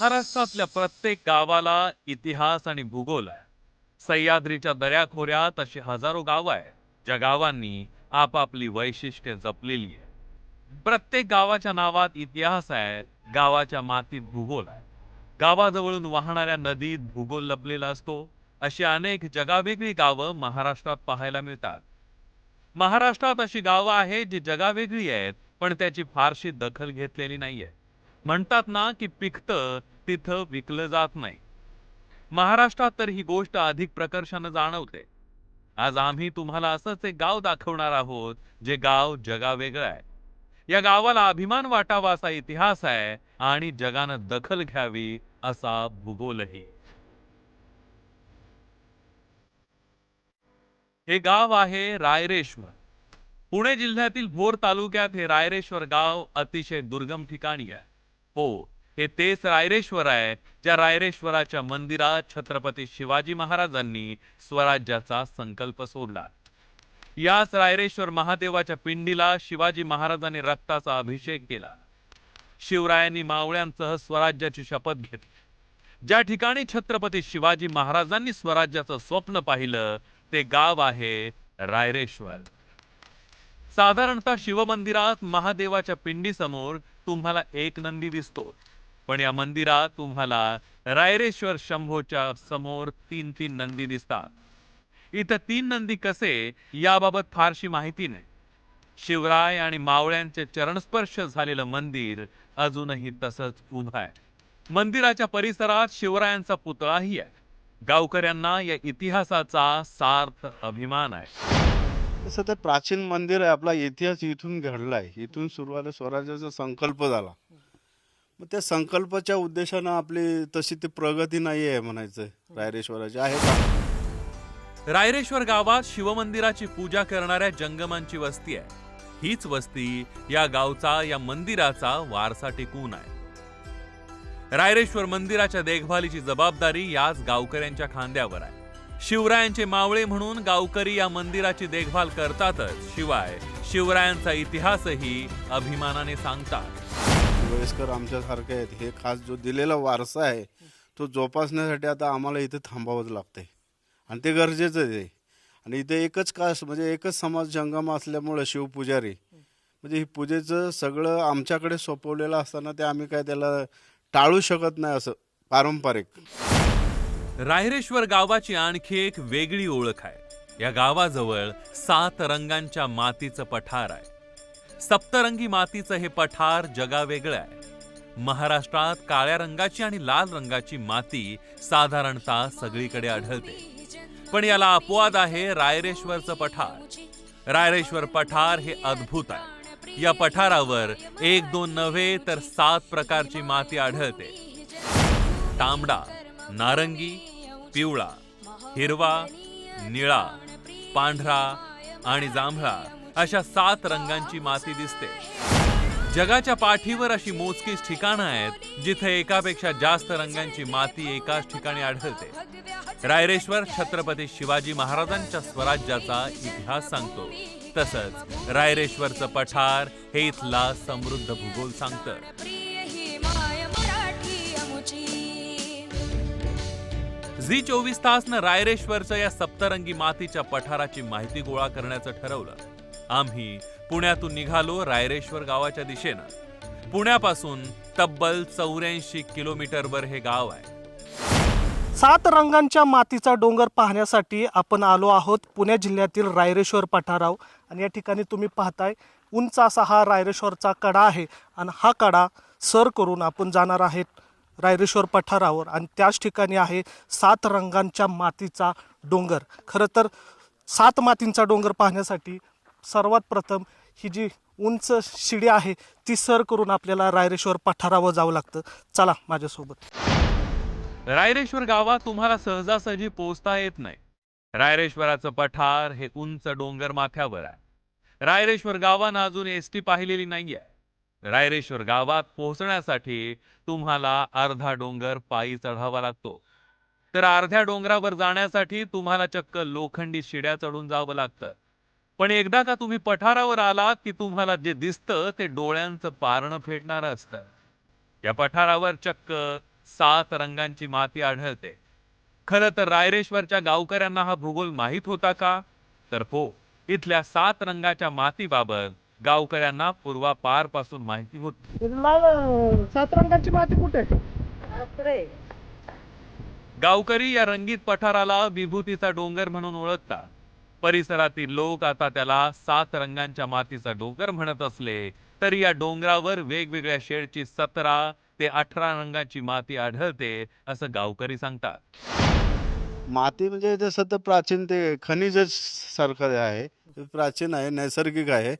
महाराष्ट्रातल्या प्रत्येक गावाला इतिहास आणि भूगोल आहे. सह्याद्रीच्या दऱ्याखोऱ्यात अशी हजारो गावं आहेत ज्या गावांनी आपापली वैशिष्ट्ये जपलेली आहे प्रत्येक गावाच्या नावात इतिहास आहे गावाच्या मातीत भूगोल आहे. गावाजवळून वाहणाऱ्या नदीत भूगोल लपलेला असतो अशी अनेक जगावेगळी गावं महाराष्ट्रात पाहायला मिळतात. महाराष्ट्रात अशी गावं आहेत जी जगावेगळी आहेत पण त्याची फारशी दखल घेतलेली नाहीये. म्हणतात ना की पिकतं तिथं विकलं जात नाही. महाराष्ट्रात तर ही गोष्ट अधिक प्रकर्षानं जाणवते. आज आम्ही तुम्हाला असंच एक गाव दाखवणार आहोत जे गाव जगावेगळं आहे. या गावाला अभिमान वाटावा असा इतिहास आहे आणि जगानं दखल घ्यावी असा भूगोलही. हे गाव आहे रायरेश्वर. पुणे जिल्ह्यातील भोर तालुक्यात हे रायरेश्वर गाव अतिशय दुर्गम ठिकाणी आहे. हो हे तेच रायरेश्वर आहे ज्या रायरेश्वराच्या मंदिरात छत्रपती शिवाजी महाराजांनी स्वराज्याचा संकल्प सोडला. याच रायरेश्वर महादेवाच्या पिंडीला शिवाजी महाराजांनी रक्ताचा अभिषेक केला. शिवरायांनी मावळ्यांसह स्वराज्याची शपथ घेतली. ज्या ठिकाणी छत्रपती शिवाजी महाराजांनी स्वराज्याचं स्वप्न पाहिलं ते गाव आहे रायरेश्वर. साधारणतः शिवमंदिरात महादेवाच्या पिंडीसमोर तुम्हाला एक नंदी दिसतो. पण या मंदिरात तुम्हाला रायरेश्वर शंभोच्या समोर तीन तीन नंदी दिसतात. इथं तीन नंदी कसे याबाबत फारशी माहिती नाही. शिवराय आणि मावळ्यांचे चरणस्पर्श झालेलं मंदिर अजूनही तसंच उभं आहे. मंदिराच्या परिसरात शिवरायांचा पुतळाही आहे. गावकऱ्यांना या इतिहासाचा सार्थ अभिमान आहे. तसं ते प्राचीन मंदिर आहे आपला इतिहास इथून घडलाय. इथून सुरुवात स्वराज्याचा संकल्प झाला. मग त्या संकल्पाच्या उद्देशानं आपली तशी ती प्रगती नाही आहे म्हणायचं रायरेश्वराची. आहे का? रायरेश्वर गावात शिवमंदिराची पूजा करणाऱ्या जंगमांची वस्ती आहे. हीच वस्ती या गावचा या मंदिराचा वारसा टिकून आहे. रायरेश्वर मंदिराच्या देखभालीची जबाबदारी याच गावकऱ्यांच्या खांद्यावर आहे. शिवरायांचे मावळे म्हणून गावकरी या मंदिराची देखभाल करतातच. शिवाय शिवरायांचा इतिहासही अभिमानाने सांगतात. वयस्कर आमच्यासारखे आहेत. हे खास जो दिलेला वारसा आहे तो जोपासण्यासाठी आता आम्हाला इथे थांबावंच लागतंय. आणि ते गरजेचं आहे. आणि इथे एकच कास्ट म्हणजे एकच समाज जंगम असल्यामुळं शिवपुजारी म्हणजे ही पूजेचं सगळं आमच्याकडे सोपवलेलं असताना ते आम्ही काय त्याला टाळू शकत नाही असं पारंपरिक. रायरेश्वर गावाची आणखी एक वेगळी ओळख आहे. या गावाजवळ सात रंगांच्या मातीचं पठार आहे. सप्तरंगी मातीचं हे पठार जगावेगळं आहे. महाराष्ट्रात काळ्या रंगाची आणि लाल रंगाची माती साधारणतः सगळीकडे आढळते. पण याला अपवाद आहे रायरेश्वरचं पठार. रायरेश्वर पठार हे अद्भुत आहे. या पठारावर एक दोन नव्हे तर सात प्रकारची माती आढळते. तांबडा नारंगी पिवळा हिरवा निळा पांढरा आणि जांभळा अशा सात रंगांची माती दिसते. जगाच्या पाठीवर अशी मोजकीच ठिकाणं आहेत जिथे एकापेक्षा जास्त रंगांची माती एकाच ठिकाणी आढळते. रायरेश्वर छत्रपती शिवाजी महाराजांच्या स्वराज्याचा इतिहास सांगतो. तसंच रायरेश्वरचं पठार हे इथला समृद्ध भूगोल सांगतं. झी चोवीस तासनं रायरेश्वरच्या या सप्तरंगी मातीच्या पठाराची माहिती गोळा करण्याचं ठरवलं. आम्ही पुण्यातून निघालो रायरेश्वर गावाच्या दिशेनं. पुण्यापासून तब्बल चौऱ्याऐंशी किलोमीटरवर हे गाव आहे. सात रंगांच्या मातीचा डोंगर पाहण्यासाठी आपण आलो आहोत पुणे जिल्ह्यातील रायरेश्वर पठाराव. आणि या ठिकाणी तुम्ही पाहताय उंच असा हा रायरेश्वरचा कडा आहे. आणि हा कडा सर करून आपण जाणार आहेत. रायरेश्वर पठारावर आणि त्याच ठिकाणी आहे सात रंगांच्या मातीचा डोंगर. खरं तर सात मातींचा डोंगर पाहण्यासाठी सर्वात प्रथम ही जी उंच शिडी आहे ती सर करून आपल्याला रायरेश्वर पठारावर जावं लागतं. चला माझ्यासोबत. रायरेश्वर गावात तुम्हाला सहजासहजी पोहोचता येत नाही. रायरेश्वराचं पठार हे उंच डोंगर माथ्यावर आहे. रायरेश्वर गावानं अजून एस टी पाहिलेली नाही आहे रायरेश्वर गावात पोहोचण्यासाठी तुम्हाला अर्धा डोंगर पायी चढावा लागतो. तर अर्ध्या डोंगरावर जाण्यासाठी तुम्हाला चक्क लोखंडी शिड्या चढून जावं लागतं. पण एकदा का तुम्ही पठारावर आलात की तुम्हाला जे दिसतं ते डोळ्यांचं पारणं फेडणारं असतं. या पठारावर चक्क सात रंगांची माती आढळते. खरं तर रायरेश्वरच्या गावकऱ्यांना हा भूगोल माहीत होता का? तर हो इथल्या सात रंगाच्या मातीबाबत गावकऱ्यांना पूर्वापारपासून माहिती होती. सात रंगांची माती कुठे? गावकरी या रंगीत पठाराला विभूतीचा डोंगर म्हणून ओळखतात. परिसरातील लोक आता त्याला सात रंगांच्या मातीचा डोंगर म्हणत असले तरी या डोंगरावर वेगवेगळ्या शेडची सतरा ते अठरा रंगाची माती आढळते असं गावकरी सांगतात. माती म्हणजे जसं तर प्राचीन ते खनिज सारखं आहे. ते प्राचीन आहे नैसर्गिक आहे.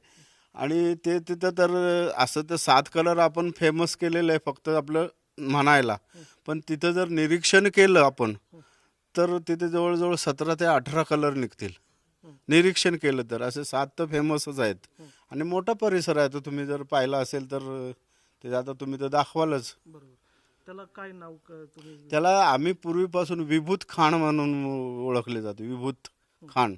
आणि ते तिथं तर असं तर सात कलर आपण फेमस केलेलं आहे फक्त आपलं म्हणायला. पण तिथं जर निरीक्षण केलं आपण तर तिथे जवळजवळ सतरा ते अठरा कलर निघतील. निरीक्षण केलं तर. असे सात तर फेमसच आहेत. आणि मोठा परिसर आहे. तो तुम्ही जर पाहिला असेल तर ते आता तुम्ही तर दाखवालच. त्याला काय नाव त्याला आम्ही पूर्वीपासून विभूत खाण म्हणून ओळखले जाते. विभूत खाण.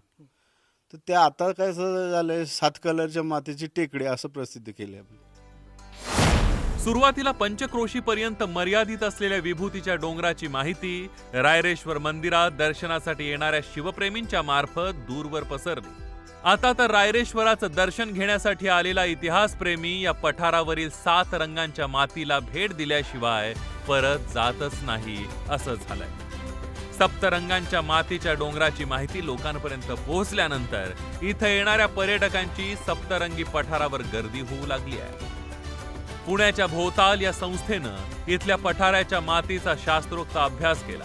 तर ते आता काय झालंय? सात कलरच्या मातीची टेकडी असं प्रसिद्ध केली आपण सुरुवातीला पंचक्रोशी पर्यंत मर्यादित असलेल्या विभूतीच्या डोंगराची माहिती रायरेश्वर मंदिरात दर्शनासाठी येणाऱ्या शिवप्रेमींच्या मार्फत दूरवर पसरली. आता तर रायरेश्वराचं दर्शन घेण्यासाठी आलेला इतिहासप्रेमी या पठारावरील सात रंगांच्या मातीला भेट दिल्याशिवाय परत जातच नाही असं झालंय. सप्तरंगांच्या मातीच्या डोंगराची माहिती लोकांपर्यंत पोहोचल्यानंतर इथं येणाऱ्या पर्यटकांची सप्तरंगी पठारावर गर्दी होऊ लागली आहे. पुण्याच्या भोवताल या संस्थेनं इथल्या पठाराच्या मातीचा शास्त्रोक्त अभ्यास केला.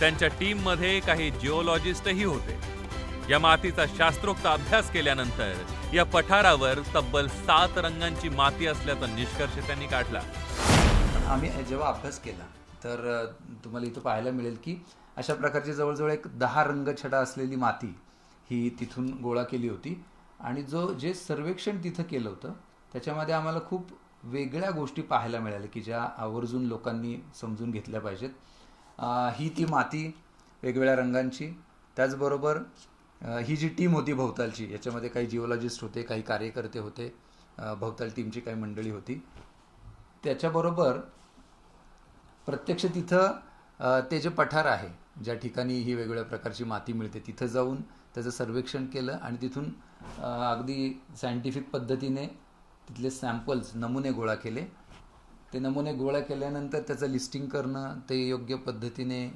त्यांच्या टीममध्ये काही जिओलॉजिस्टही होते. या मातीचा शास्त्रोक्त अभ्यास केल्यानंतर या पठारावर तब्बल सात रंगांची माती असल्याचा निष्कर्ष त्यांनी काढला. आम्ही जेव्हा अभ्यास केला तर तुम्हाला इथं पाहायला मिळेल की अशा प्रकारची जवळजवळ एक दहा रंगछटा असलेली माती ही तिथून गोळा केली होती. आणि जो जे सर्वेक्षण तिथं केलं होतं त्याच्यामध्ये आम्हाला खूप वेगळ्या गोष्टी पाहायला मिळाल्या की ज्या आवर्जून लोकांनी समजून घेतल्या पाहिजेत. ही ती माती वेगवेगळ्या रंगांची त्याचबरोबर ही जी टीम होती भोवतालची याच्यामध्ये काही जिओलॉजिस्ट होते काही कार्यकर्ते होते भोवताल टीमची काही मंडळी होती. त्याच्याबरोबर प्रत्यक्ष तिथं ते जे पठार आहे ज्या ठिकाणी ही वेगवेगळ्या प्रकारची माती मिळते तिथं जाऊन त्याचं सर्वेक्षण केलं आणि तिथून अगदी सायंटिफिक पद्धतीने तिथले सॅम्पल्स नमुने गोळा केले. ते नमुने गोळा केल्यानंतर त्याचं लिस्टिंग करणं ते योग्य पद्धतीने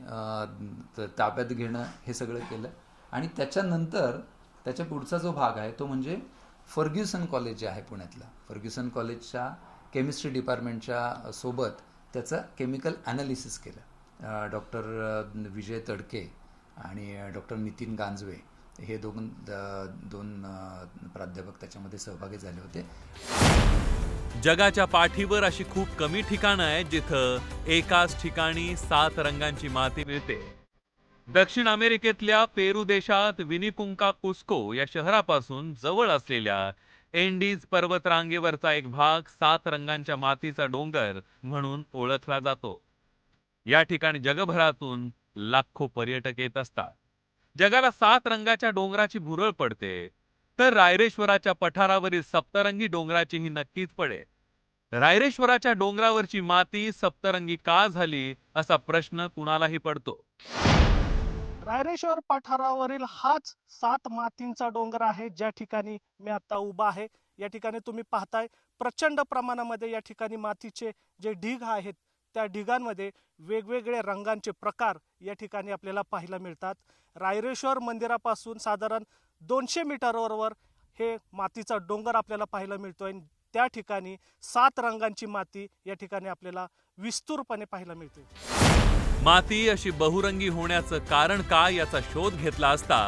ताब्यात घेणं हे सगळं केलं. आणि त्याच्यानंतर त्याच्या पुढचा जो भाग आहे तो म्हणजे फर्ग्युसन कॉलेज जे आहे पुण्यातलं. फर्ग्युसन कॉलेजच्या केमिस्ट्री डिपार्टमेंटच्या सोबत त्याचं केमिकल ॲनालिसिस केलं. डॉक्टर विजय तडके आणि डॉक्टर नितीन गांजवे हे दोन दोन प्राध्यापक त्याच्यामध्ये सहभागी झाले होते. जगाच्या पाठीवर अशी खूप कमी ठिकाणं आहेत जिथं एकाच ठिकाणी सात रंगांची माती मिळते. दक्षिण अमेरिकेतल्या पेरू देशात विनिपुंका कुस्को या शहरापासून जवळ असलेल्या एंडीज पर्वतरांगेवरचा एक भाग सात रंगांच्या मातीचा डोंगर म्हणून ओळखला जातो. या ठिकाणी जगभरातून लाखो पर्यटक येत असतात. जगाला सात रंगाच्या डोंगराची भुरळ पडते तर रायरेश्वराच्या पठारावरील सप्तरंगी डोंगराची ही नक्कीच पडेल. रायरेश्वराच्या डोंगरावरची माती सप्तरंगी का झाली असा प्रश्न कुणालाही पडतो. रायरेश्वर पठारावरील हाच सात मातींचा डोंगर आहे ज्या ठिकाणी मी आता उभा आहे. या ठिकाणी तुम्ही पाहताय प्रचंड प्रमाणामध्ये या ठिकाणी मातीचे जे ढीग आहेत त्या ढिगांमध्ये वेगवेगळे रंगांचे प्रकार या ठिकाणी आपल्याला पाहायला मिळतात. रायरेश्वर मंदिरापासून साधारण दोनशे मीटरवर हे मातीचा डोंगर आपल्याला पाहायला मिळतोय. त्या ठिकाणी सात रंगांची माती या ठिकाणी आपल्याला विस्तूरपणे पाहायला मिळते. माती अशी बहुरंगी होण्याचं कारण काय याचा शोध घेतला असता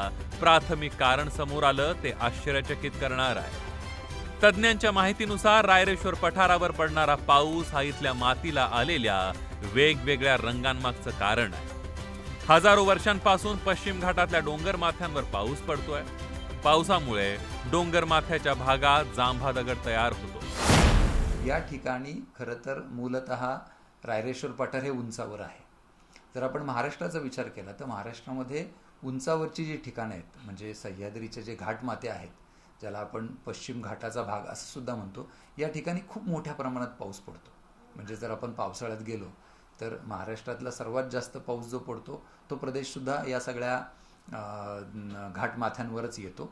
प्राथमिक कारण समोर आलं ते आश्चर्यचकित करणार आहे. तज्ज्ञांच्या माहितीनुसार रायरेश्वर पठारावर पडणारा पाऊस हा इथल्या मातीला आलेल्या वेगवेगळ्या रंगांमागचं कारण आहे. हजारो वर्षांपासून पश्चिम घाटातल्या डोंगर माथ्यांवर पाऊस पडतोय. पावसामुळे डोंगर माथ्याच्या भागात जांभा दगड तयार होतो. या ठिकाणी खरं तर मूलत रायरेश्वर पठार हे उंचावर आहे. जर आपण महाराष्ट्राचा विचार केला तर महाराष्ट्रामध्ये उंचावरची जी ठिकाणं आहेत म्हणजे सह्याद्रीचे जे घाटमाते आहेत ज्याला आपण पश्चिम घाटाचा भाग असं सुद्धा म्हणतो या ठिकाणी खूप मोठ्या प्रमाणात पाऊस पडतो. म्हणजे जर आपण पावसाळ्यात गेलो तर महाराष्ट्रातला सर्वात जास्त पाऊस जो पडतो तो प्रदेशसुद्धा या सगळ्या घाटमाथ्यांवरच येतो.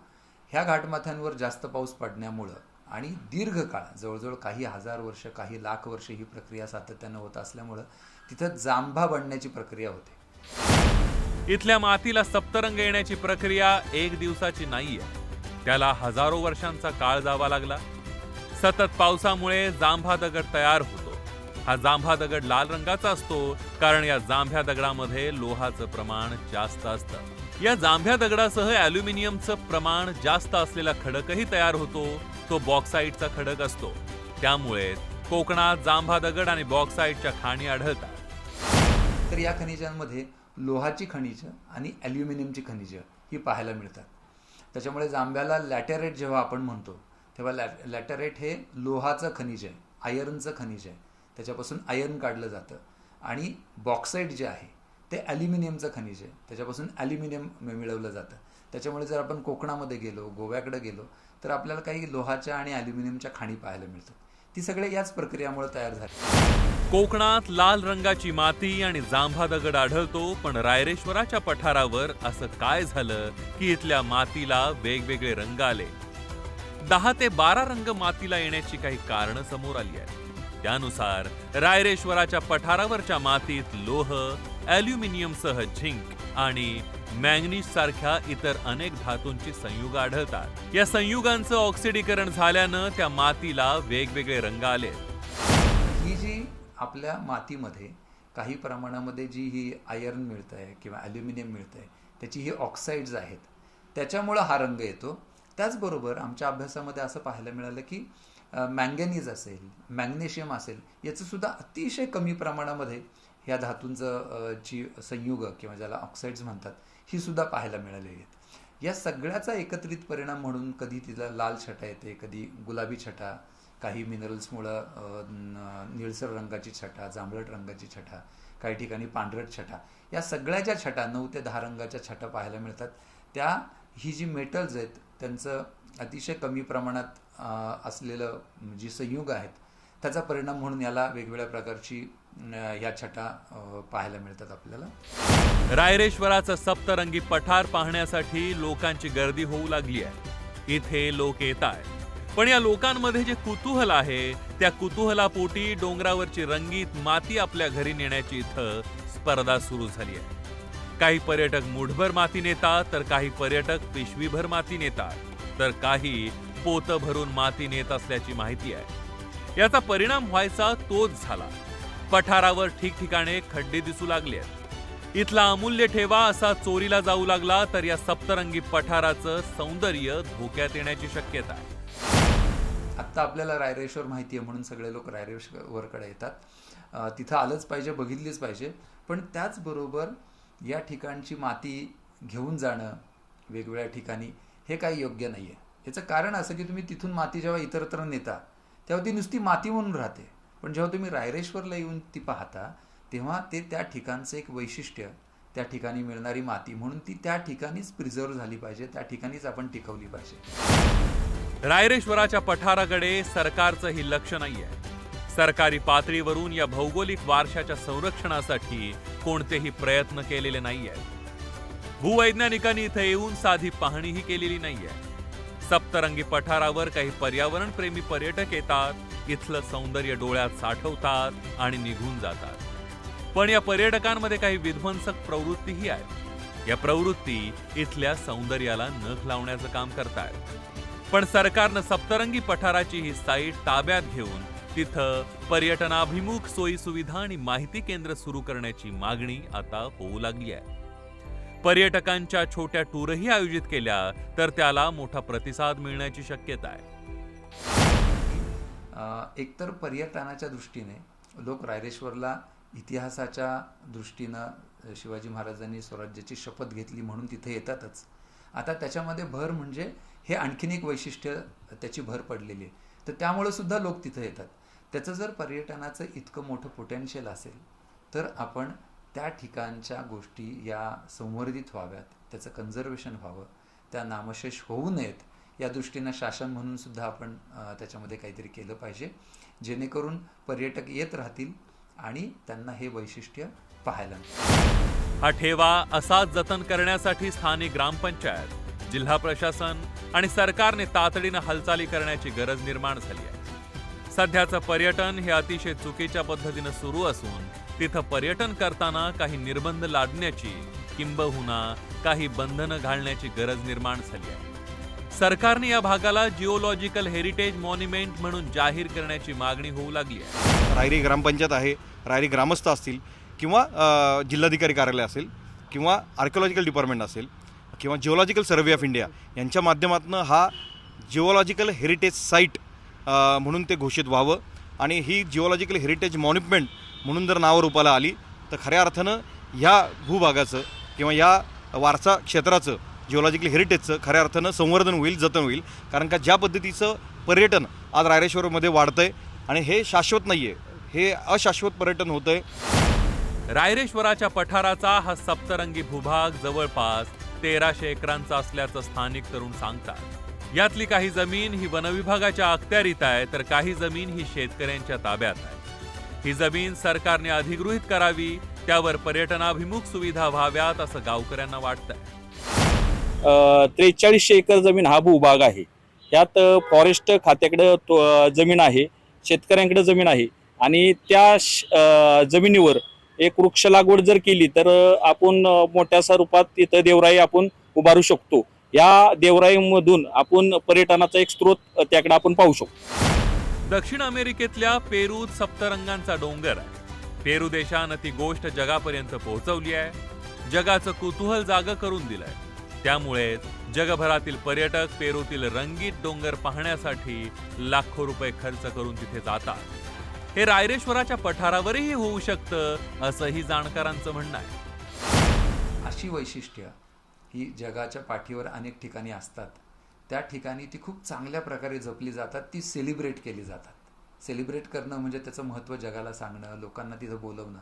ह्या घाटमाथ्यांवर जास्त पाऊस पडण्यामुळं आणि दीर्घकाळ जवळजवळ काही हजार वर्ष काही लाख वर्ष ही प्रक्रिया सातत्यानं होत असल्यामुळं तिथं जांभा बनण्याची प्रक्रिया होते. इथल्या मातीला सप्तरंग येण्याची प्रक्रिया एक दिवसाची नाहीये. त्याला हजारो वर्षांचा काळ जावा लागला. सतत पावसामुळे जांभा दगड तयार होतो. हा जांभा दगड लाल रंगाचा असतो कारण या जांभ्या दगडामध्ये लोहाचं प्रमाण जास्त असतं. या जांभ्या दगडासह ॲल्युमिनियमचं प्रमाण जास्त असलेला खडकही तयार होतो तो बॉक्साईटचा खडक असतो. त्यामुळे कोकणात जांभा दगड आणि बॉक्साईटच्या खाणी आढळतात. तर या खनिजांमध्ये लोहाची खनिजं आणि ॲल्युमिनियमची खनिजं ही पाहायला मिळतात. त्याच्यामुळे जांभ्याला लॅटेरेट जेव्हा आपण म्हणतो तेव्हा लॅ लॅटरेट हे लोहाचं खनिज आहे आयर्नचं खनिज आहे. त्याच्यापासून आयर्न काढलं जातं. आणि बॉक्साईट जे आहे ते ॲल्युमिनियमचं खनिज आहे. त्याच्यापासून ॲल्युमिनियम मिळवलं जातं. त्याच्यामुळे जर आपण कोकणामध्ये गेलो गोव्याकडे गेलो तर आपल्याला काही लोहाच्या आणि ॲल्युमिनियमच्या खाणी पाहायला मिळतात. ती सगळे याच प्रक्रियामुळे तयार झाली. कोकणात लाल रंगाची माती आणि जांभा दगड आढळतो पण रायरेश्वराच्या पठारावर असं काय झालं की इथल्या मातीला वेगवेगळे रंग आले? दहा ते बारा रंग मातीला येण्याची काही कारणं समोर आली आहेत. त्यानुसार रायरेश्वराच्या पठारावरच्या मातीत लोह अल्युमिनियमसह झिंक आणि मॅंगनीज सारख्या इतर अनेक धातूंची संयुग आढळतात. या संयुगांचं ऑक्सिडीकरण झाल्यानं त्या मातीला वेगवेगळे रंग आले आपल्या मातीमध्ये काही प्रमाणामध्ये जी ही आयर्न मिळतं आहे किंवा ॲल्युमिनियम मिळतं आहे त्याची ही ऑक्साईड्स आहेत. त्याच्यामुळं हा रंग येतो. त्याचबरोबर आमच्या अभ्यासामध्ये असं पाहायला मिळालं की मँगॅनीज असेल मॅग्नेशियम असेल याचंसुद्धा अतिशय कमी प्रमाणामध्ये ह्या धातूंचं जी संयुग किंवा ज्याला ऑक्साईड्स म्हणतात ही सुद्धा पाहायला मिळालेली आहेत. या सगळ्याचा एकत्रित परिणाम म्हणून कधी तिला लाल छटा येते कधी गुलाबी छटा काही मिनरल्समुळं निळसर रंगाची छटा जांभळट रंगाची छटा काही ठिकाणी पांढरट छटा या सगळ्या ज्या छटा नऊ ते दहा रंगाच्या छटा पाहायला मिळतात त्या ही जी मेटल्स आहेत त्यांचं अतिशय कमी प्रमाणात असलेलं जी संयुग आहेत त्याचा परिणाम म्हणून याला वेगवेगळ्या प्रकारची या ह्या छटा पाहायला मिळतात आपल्याला. रायरेश्वराचं सप्तरंगी पठार पाहण्यासाठी लोकांची गर्दी होऊ लागली आहे. इथे लोक येत आहेत पण या लोकांमध्ये जे कुतूहल आहे त्या कुतूहलापोटी डोंगरावरची रंगीत माती आपल्या घरी नेण्याची इथं स्पर्धा सुरू झाली आहे. काही पर्यटक मुठभर माती नेतात तर काही पर्यटक पिशवीभर माती नेतात तर काही पोतं भरून माती नेत असल्याची माहिती आहे. याचा परिणाम व्हायचा तोच झाला. पठारावर ठिकठिकाणे खड्डे दिसू लागले आहेत. इथला अमूल्य ठेवा असा चोरीला जाऊ लागला तर या सप्तरंगी पठाराचं सौंदर्य धोक्यात येण्याची शक्यता आहे. आत्ता आपल्याला रायरेश्वर माहिती आहे म्हणून सगळे लोक रायरेश्वरकडे येतात. तिथं आलंच पाहिजे बघितलीच पाहिजे. पण त्याचबरोबर या ठिकाणची माती घेऊन जाणं वेगवेगळ्या ठिकाणी हे काही योग्य नाही आहे याचं कारण असं की तुम्ही तिथून माती जेव्हा इतरत्र नेता तेव्हा ती नुसती माती म्हणून राहते. पण जेव्हा तुम्ही रायरेश्वरला येऊन ती पाहता तेव्हा ते त्या ठिकाणचं एक वैशिष्ट्य त्या ठिकाणी मिळणारी माती म्हणून ती त्या ठिकाणीच प्रिझर्व झाली पाहिजे त्या ठिकाणीच आपण टिकवली पाहिजे. रायरेश्वराच्या पठाराकडे सरकारचंही लक्ष नाहीये. सरकारी पातळीवरून या भौगोलिक वारशाच्या संरक्षणासाठी कोणतेही प्रयत्न केलेले नाहीयेत भूवैज्ञानिकांनी इथे येऊन साधी पाहणीही केलेली नाहीये. सप्तरंगी पठारावर काही पर्यावरण प्रेमी पर्यटक येतात इथलं सौंदर्य डोळ्यात साठवतात आणि निघून जातात. पण या पर्यटकांमध्ये काही विध्वंसक प्रवृत्तीही आहेत. या प्रवृत्ती इथल्या सौंदर्याला नख लावण्याचं काम करतायत. पण सरकारनं सप्तरंगी पठाराची ही साईट ताब्यात घेऊन तिथं पर्यटनाभिमुख सोयी सुविधा आणि माहिती केंद्र सुरू करण्याची मागणी आता होऊ लागली आहे. पर्यटकांच्या छोट्या टूरही आयोजित केल्या तर त्याला मोठा प्रतिसाद मिळण्याची शक्यता आहे. एकतर पर्यटनाच्या दृष्टीने लोक रायरेश्वरला इतिहासाच्या दृष्टीनं शिवाजी महाराजांनी स्वराज्याची शपथ घेतली म्हणून तिथे येतातच. आता त्याच्यामध्ये भर म्हणजे हे आणखीन एक वैशिष्ट्य त्याची भर पडलेली आहे. तर त्यामुळे सुद्धा लोक तिथं येतात. त्याचं जर पर्यटनाचं इतकं मोठं पोटेन्शियल असेल तर आपण त्या ठिकाणच्या गोष्टी या संवर्धित व्हाव्यात त्याचं कन्झर्वेशन व्हावं त्या नामशेष होऊ नयेत या दृष्टीनं शासन म्हणून सुद्धा आपण त्याच्यामध्ये काहीतरी केलं पाहिजे. जेणेकरून पर्यटक येत राहतील आणि त्यांना हे वैशिष्ट्य पाहायला मिळतं हा ठेवा असाच जतन करण्यासाठी स्थानिक ग्रामपंचायत. जिल्हा प्रशासन आणि सरकारने तातडीनं हालचाली करण्याची गरज निर्माण झाली आहे. सध्याचं पर्यटन हे अतिशय चुकीच्या पद्धतीनं सुरू असून तिथं पर्यटन करताना काही निर्बंध लादण्याची किंबहुना काही बंधनं घालण्याची गरज निर्माण झाली आहे. सरकारने या भागाला जिओलॉजिकल हेरिटेज मॉन्युमेंट म्हणून जाहीर करण्याची मागणी होऊ लागली आहे. रायरी ग्रामपंचायत आहे रायरी ग्रामस्थ असतील किंवा जिल्हाधिकारी कार्यालय असेल किंवा आर्किओलॉजिकल डिपार्टमेंट असेल किंवा जिओलॉजिकल सर्व्हे ऑफ इंडिया यांच्या माध्यमातून हा जिओलॉजिकल हेरिटेज साईट म्हणून ते घोषित व्हावं. आणि ही जिओलॉजिकल हेरिटेज मॉन्युमेंट म्हणून जर नावं रूपाला आली तर खऱ्या अर्थानं ह्या भूभागाचं किंवा या वारसा क्षेत्राचं जिओलॉजिकल हेरिटेजचं खऱ्या अर्थानं संवर्धन होईल जतन होईल. कारण का ज्या पद्धतीचं पर्यटन आज रायरेश्वरमध्ये वाढतं आहे आणि हे शाश्वत नाही आहे हे अशाश्वत पर्यटन होतं आहे रायरेश्वराच्या पठाराचा हा सप्तरंगी भूभाग जवळपास तेराशे एकरांचा असल्याचं स्थानिक तरुण सांगतात. यातली काही जमीन ही वनविभागाच्या अखत्यारीत आहे तर काही जमीन ही शेतकऱ्यांच्या ताब्यात आहे. ही जमीन सरकारने अधिगृहित करावी त्यावर पर्यटनाभिमुख सुविधा व्हाव्यात असं गावकऱ्यांना वाटतंय. त्रेचाळीसशे एकर जमीन हा भूभाग आहे. यात फॉरेस्ट खात्याकडे जमीन आहे शेतकऱ्यांकडे जमीन आहे आणि त्या जमिनीवर एक वृक्ष लागवड जर केली तर आपण मोठ्या स्वरूपात तिथं देवराई आपण उभारू शकतो. या देवराईमधून आपण पर्यटनाचा एक स्रोत त्याकडे आपण पाहू शकतो. दक्षिण अमेरिकेतल्या पेरू सप्तरंगांचा डोंगर आहे. पेरू देशानं ती गोष्ट जगापर्यंत पोहोचवली आहे. जगाचं कुतूहल जाग करून दिलंय. त्यामुळे जगभरातील पर्यटक पेरूतील रंगीत डोंगर पाहण्यासाठी लाखो रुपये खर्च करून तिथे जातात. हे रायरेश्वराच्या पठारावरही होऊ शकतं असंही जाणकारांचं म्हणणं आहे. अशी वैशिष्ट्य ही जगाच्या पाठीवर अनेक ठिकाणी असतात. त्या ठिकाणी ती खूप चांगल्या प्रकारे जपली जातात ती सेलिब्रेट केली जातात. सेलिब्रेट करणं म्हणजे त्याचं महत्त्व जगाला सांगणं लोकांना तिथं बोलवणं.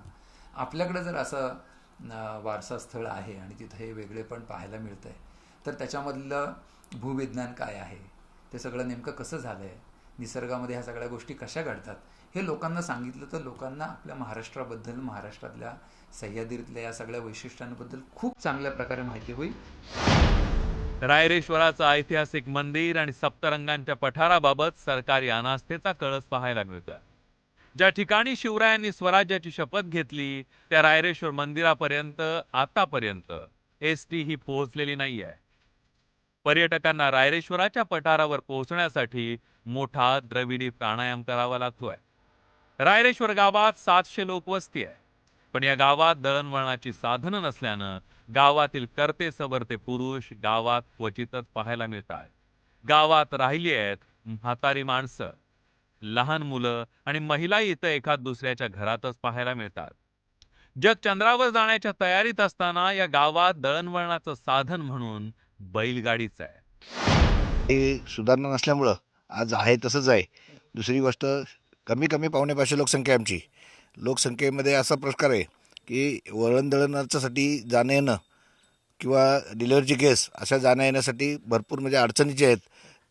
आपल्याकडे जर असं वारसा स्थळ आहे आणि तिथं हे वेगळेपण पाहायला मिळतं आहे तर त्याच्यामधलं भूविज्ञान काय आहे? ते सगळं नेमकं कसं झालं आहे निसर्गामध्ये ह्या सगळ्या गोष्टी कशा घडतात? हे लोकांना सांगितलं तर लोकांना आपल्या महाराष्ट्राबद्दल महाराष्ट्रातल्या सह्याद्रीतल्या या सगळ्या वैशिष्ट्यांबद्दल खूप चांगल्या प्रकारे माहिती होईल. रायरेश्वराचं ऐतिहासिक मंदिर आणि सप्तरंगांच्या पठाराबाबत सरकारी अनास्थेचा कळस पाहायला मिळतोय. ज्या ठिकाणी शिवरायांनी स्वराज्याची शपथ घेतली त्या रायरेश्वर मंदिरापर्यंत आतापर्यंत एस टी ही पोहोचलेली नाही आहे पर्यटकांना रायरेश्वराच्या पठारावर पोहोचण्यासाठी मोठा द्रविडी प्राणायाम करावा लागतोय. रायरेश्वर गावात सातशे लोक वस्ती आहे. पण या गावात दळणवळणाची साधनं नसल्यानं गावातील करते सबरते पुरुष गावात क्वचितच पाहायला मिळतात गावात राहिली आहेत म्हातारी माणसं लहान मुलं आणि महिलाही इथं एखाद दुसऱ्याच्या घरातच पाहायला मिळतात. जग चंद्रावर जाण्याच्या तयारीत असताना या गावात दळणवळणाचं साधन म्हणून बैलगाडीच आहे. हे सुधारणा नसल्यामुळं आज आहे तसंच आहे. दुसरी गोष्ट कमी कमी पावणे पाचशे लोकसंख्या आमची लोकसंख्येमध्ये असा प्रकार आहे की वळणदळणाच्यासाठी जाणं येणं किंवा डिलिव्हरीची केस अशा जाण्या येण्यासाठी भरपूर म्हणजे अडचणीचे आहेत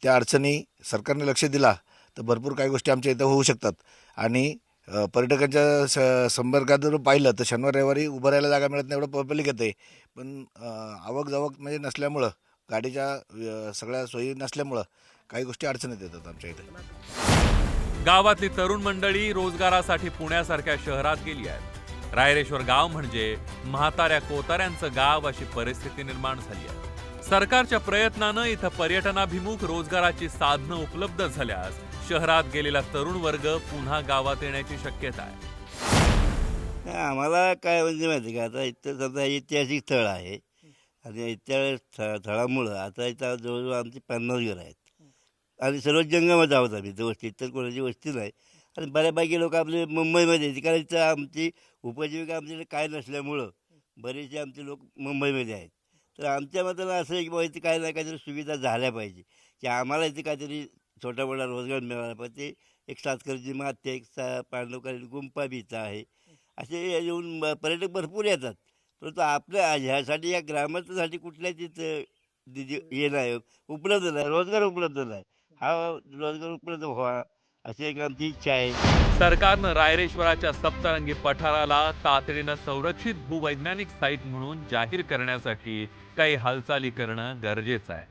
त्या अडचणी सरकारने लक्ष दिला तर भरपूर काही गोष्टी आमच्या इथं होऊ शकतात. आणि पर्यटकांच्या स संपर्कात जर पाहिलं तर शनिवार रविवारी उभं राहायला जागा मिळत नाही एवढं पब्लिक येते आहे पण आवक जावक म्हणजे नसल्यामुळं गाडीच्या सगळ्या सोयी नसल्यामुळं काही गोष्टी अडचणीत येतात आमच्या इथं. गावातली तरुण मंडळी रोजगारासाठी पुण्यासारख्या शहरात गेली आहेत. रायरेश्वर गाव म्हणजे म्हाताऱ्या कोताऱ्यांचं गाव अशी परिस्थिती निर्माण झाली आहे. सरकारच्या प्रयत्नानं इथं पर्यटनाभिमुख रोजगाराची साधनं उपलब्ध झाल्यास शहरात गेलेला तरुण वर्ग पुन्हा गावात येण्याची शक्यता आहे. आम्हाला काय म्हणजे माहिती का? आता इथं समजा ऐतिहासिक स्थळ आहे. आणि ऐतिहासिक स्थळामुळं आता इथं जवळजवळ आमची पन्नास घरं आहेत. आणि सर्व जंगमात आहोत आम्ही. तर वस्ती इतर कोणाची वस्ती नाही. आणि बऱ्यापैकी लोक आपले मुंबईमध्ये येते कारण इथं आमची उपजीविका आमच्याकडे काय नसल्यामुळं बरेचसे आमचे लोक मुंबईमध्ये आहेत. तर आमच्या मताला असं आहे की बाबा इथे काय ना काहीतरी सुविधा झाल्या पाहिजे. की आम्हाला इथे काहीतरी छोटा मोठा रोजगार मिळाला पाहिजे. एक सातकरची माते एक सा पांडवकालीन गुंपा बी आहे. असे येऊन पर्यटक भरपूर येतात. परंतु आपल्या ह्यासाठी या ग्रामस्थासाठी कुठल्याच इथं निधी हे नाही उपलब्ध नाही. रोजगार उपलब्ध नाही. हा रोजगार उपलब्ध व्हावा अशी एक आमची इच्छा आहे. सरकारनं रायरेश्वराच्या सप्तरंगी पठाराला तातडीनं संरक्षित भूवैज्ञानिक साईट म्हणून जाहीर करण्यासाठी काही हालचाली करणं गरजेचं आहे.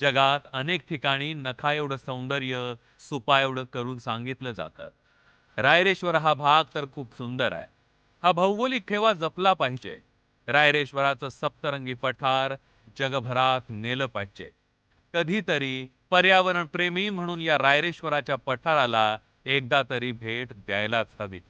जगात अनेक ठिकाणी नखा एवढं सौंदर्य सुपा एवढं करून सांगितलं जातं. रायरेश्वर हा भाग तर खूप सुंदर आहे. हा भौगोलिक ठेवा जपला पाहिजे. रायरेश्वराचं सप्तरंगी पठार जगभरात नेलं पाहिजे. कधीतरी पर्यावरण प्रेमी म्हणून या रायरेश्वराच्या पठाराला एकदा तरी भेट द्यायलाच हवी.